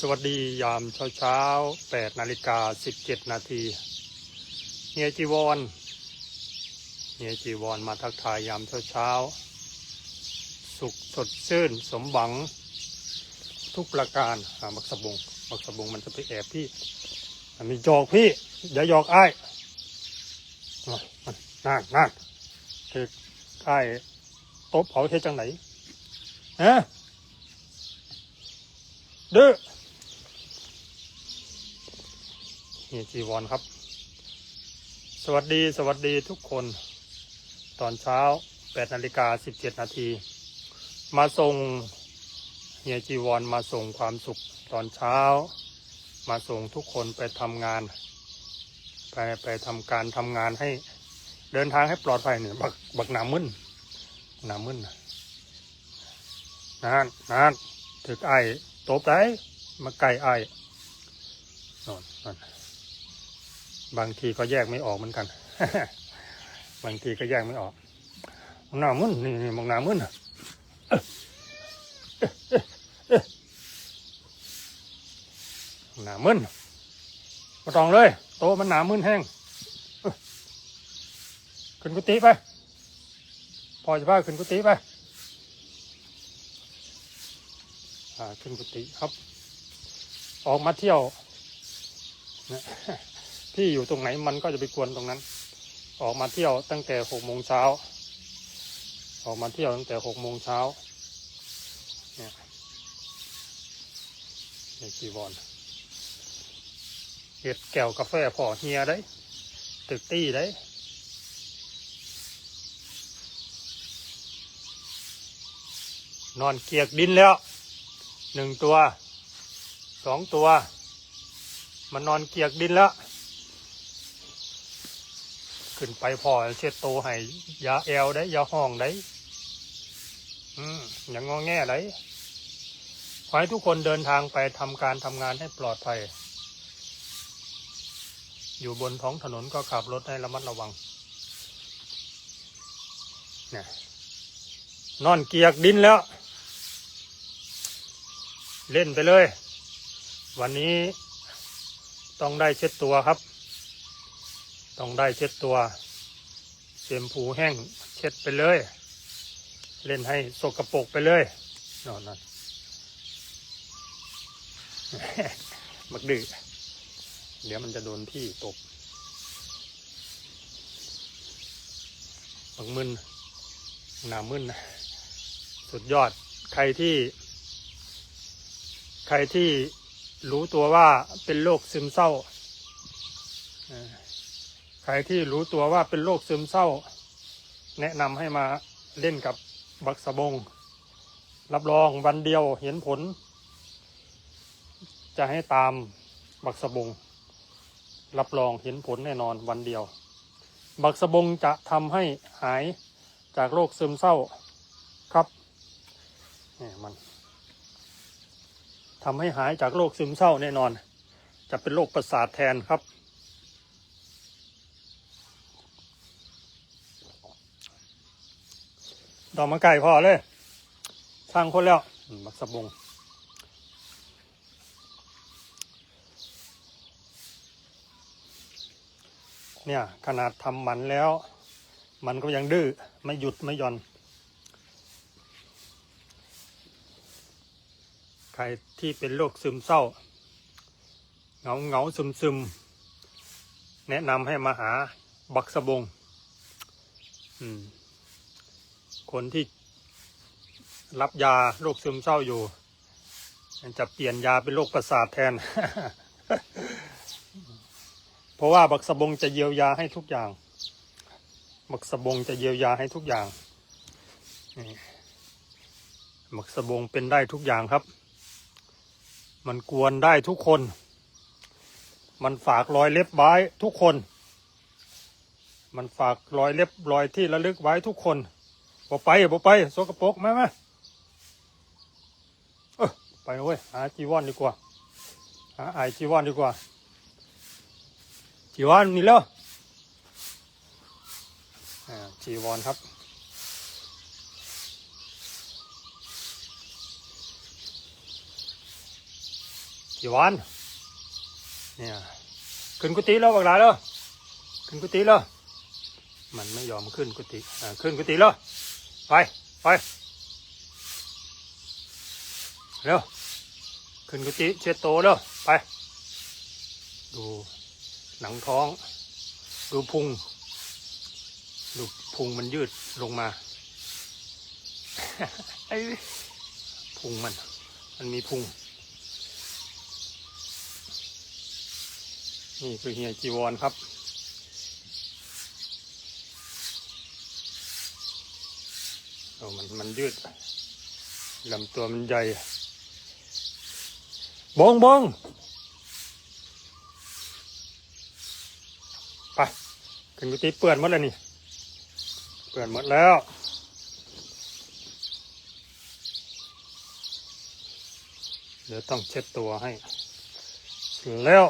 สวัสดียามเช้าเช้าแปดนาฬิกาสิบเจ็ดนาทีเฮียจีวรเฮียจีวรมาทักทายยามเช้าเช้าสุขสดชื่นสมหวัง ทุกประการอ่าบักสบงบักสบงมันจะไปแอบพี่ มันมีหยอกพี่ อย่าหยอกไอ้มันนั่นนั่นคืออ้ายตบเขาเท่จังไหนฮะดื้อ นี่จีวรครับ สวัสดีสวัสดีทุกคน ตอนเช้า8นาฬิกา17นาทีมาส่งเฮียจีวรมาส่งความสุขตอนเช้า มาส่งทุกคนไปทำงาน ไปไปทำการทำงานให้เดินทางให้ปลอดภัยเนี่ยบักบักหนามึนหนามึนนะนานนานถึกไอ้ตบได้มาไก่ไอ้นอนนอน บางทีก็แยกไม่ออกเหมือนกัน บางทีก็แยกไม่ออกมองหน้ามึนนี่นี่มองหน้ามึนน่ะหน้ามึนมาตองเลย โตมันหนามึนแห้งขึ้นกุฏิไป พอจะพาขึ้นกุฏิไปขึ้นกุฏิครับ ออกมาเที่ยวนะ ที่อยู่ตรงไหนมันก็จะไปกวนตรงนั้น ออกมาเที่ยวตั้งแต่หกโมงเช้า ออกมาเที่ยวตั้งแต่หกโมงเช้าเนี่ยนี่จีวรเห็ดแก้วกาแฟพอเฮียได้ ตึกตี้ได้นอนเกียกดินแล้วหนึ่งตัวสองตัว มันนอนเกียกดินแล้ว ขึ้นไปพอเช็ดโตวให้ยาแอวได้ยาห้องได้อืมอย่างงอแง่ได้ขอให้ทุกคนเดินทางไปทำการทำงานให้ปลอดภัย อยู่บนท้องถนนก็ขับรถให้ระมัดระวังนนอนเกียกดินแล้ว เล่นไปเลย วันนี้ต้องได้เช็ดตัวครับ ต้องได้เช็ดตัวเสียมผูแห้งเช็ดไปเลย เล่นให้สกรปรกไปเลยนอนนั่นมักดื้อเดี๋ยวมันจะโดนพี่ตบมักมึนหนามึนนะสุดยอดใครที่ ใครที่รู้ตัวว่าเป็นโรคซึมเศร้า ใครที่รู้ตัวว่าเป็นโรคซึมเศร้า แนะนำให้มาเล่นกับบักสะบง รับรองวันเดียวเห็นผล จะให้ตามบักสะบง รับรองเห็นผลแน่นอนวันเดียว บักสะบงจะทำให้หายจากโรคซึมเศร้าครับนี่มันทำให้หายจากโรคซึมเศร้าแน่นอน จะเป็นโรคประสาทแทนครับ ดอกมะไก่พอเลยสร้างคนแล้วอืมมักสะบงเนี่ย ขนาดทำมันแล้ว มันก็ยังดื้อ ไม่หยุดไม่หย่อน ใครที่เป็นโรคซึมเศร้า เหงาเหงาซึมซึม แนะนำให้มาหาบักสะบง อืม คนที่รับยาโรคซึมเศร้าอยู่จะเปลี่ยนยาเป็นโรคประสาทแทน เพราะว่าบักสะบงจะเยียวยาให้ทุกอย่าง บักสะบงจะเยียวยาให้ทุกอย่างบักสะบงเป็นได้ทุกอย่างครับ มันกวนได้ทุกคน มันฝากรอยเล็บไว้ทุกคน มันฝากรอยเล็บรอยที่ระลึกไว้ทุกคน บ่ไปบ่ไปสกปรกมามาเออไปเว้ยหาจีวรดีกว่าหาไอจีวรดีกว่าจีวรนี่แล้วจีวรครับนกี่วันเนี่ยขึ้นกุฏิแล้วบักหลาแล้วขึ้นกุฏิแล้วมันไม่ยอมขึ้นกุฏิอ่าขึ้นกุฏิแล้ว ไป ไป เร็ว ขึ้นกุฏิเช็ดโตแล้วไป ดูหนังท้อง ดูพุง ดูพุงมันยืดลงมาไอ้พุงมัน มันมีพุง นี่คือเฮียจีวรครับ โอ้ มันมันยืดลำตัวมันใหญ่บองบองไปขึ้นกุฏิเปื่อนหมดแล้วนี่ เปื่อนหมดแล้วเดี๋ยวต้องเช็ดตัวให้ แล้ว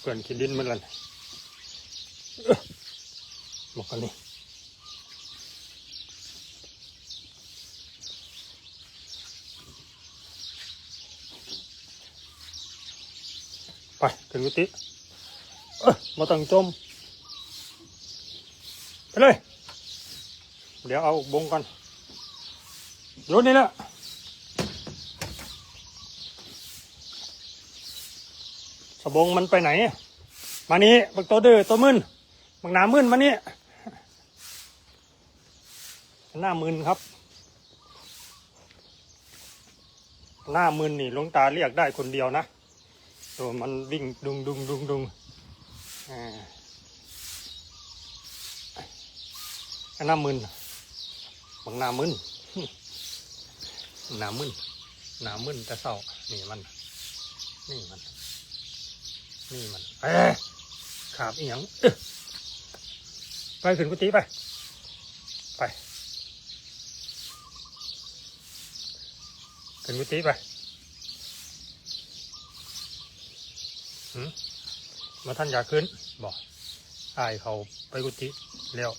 เปื่อนขี้ดินหมันแล้วนี่เอ้อบอกกันนี่ ไปขึ้นกุฏิมาตั้งจมไปเลย เดี๋ยวเอาบงก่อนโยนนี่แหละสบงมันไปไหน มานี่บักตัวดื้อตัวมึนบักหนามึนมานี่หน้ามึนครับ หน้ามึนนี่ลงตาเรียกได้คนเดียวนะ ตัวมันวิ่งดุงดุงดุงดุงอ่าอันหน้ามึนบางหน้ามึนหน้ามึนหน้ามึนแต่เศร้านี่มัน นี่มัน นี่มันเอ๊ะขาบอีหยังไปขึ้นกุฏิไป ไปขึ้นกุฏิไป มาท่านอยากขึ้นบอกอายเขาไปกุฏิแล้ว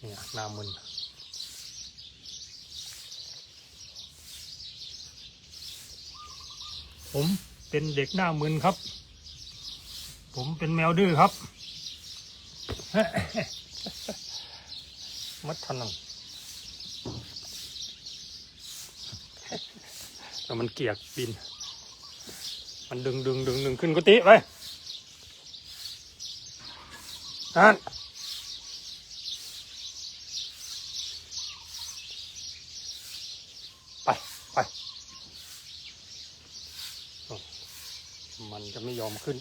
เนี่ยหน้ามึนผมเป็นเด็กหน้ามึนครับ ผมเป็นแมวดื้อครับ มัดทันนังแล้วมันเกียกบิน มันดึงดึงดึงดึงขึ้นกุฏิไปนั่นไปไปมันจะไม่ยอมขึ้น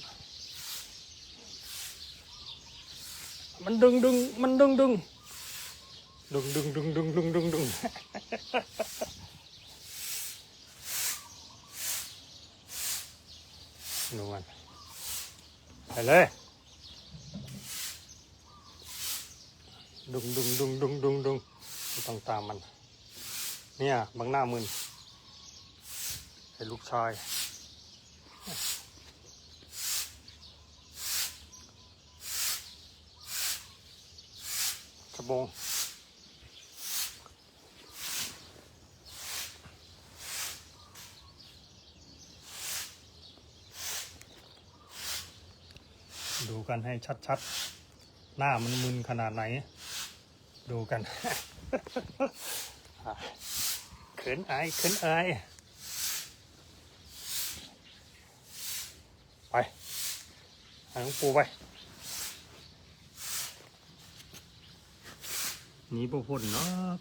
มันดึงดึงมันดึงดึงดึงดึงดึงดึงดึงดึงดึง นูมันไปเลยดึงดึงดึงดึงดึงดึงต้องตามมัน เนี่ยบางหน้ามึนไอ้ลูกชายกระบง ดูกันให้ชัดๆ หน้ามันมึนขนาดไหน ดูกันเขินอายเขินอายไปหาหลวงปู่ไปหนีพวกพ่นเนาะ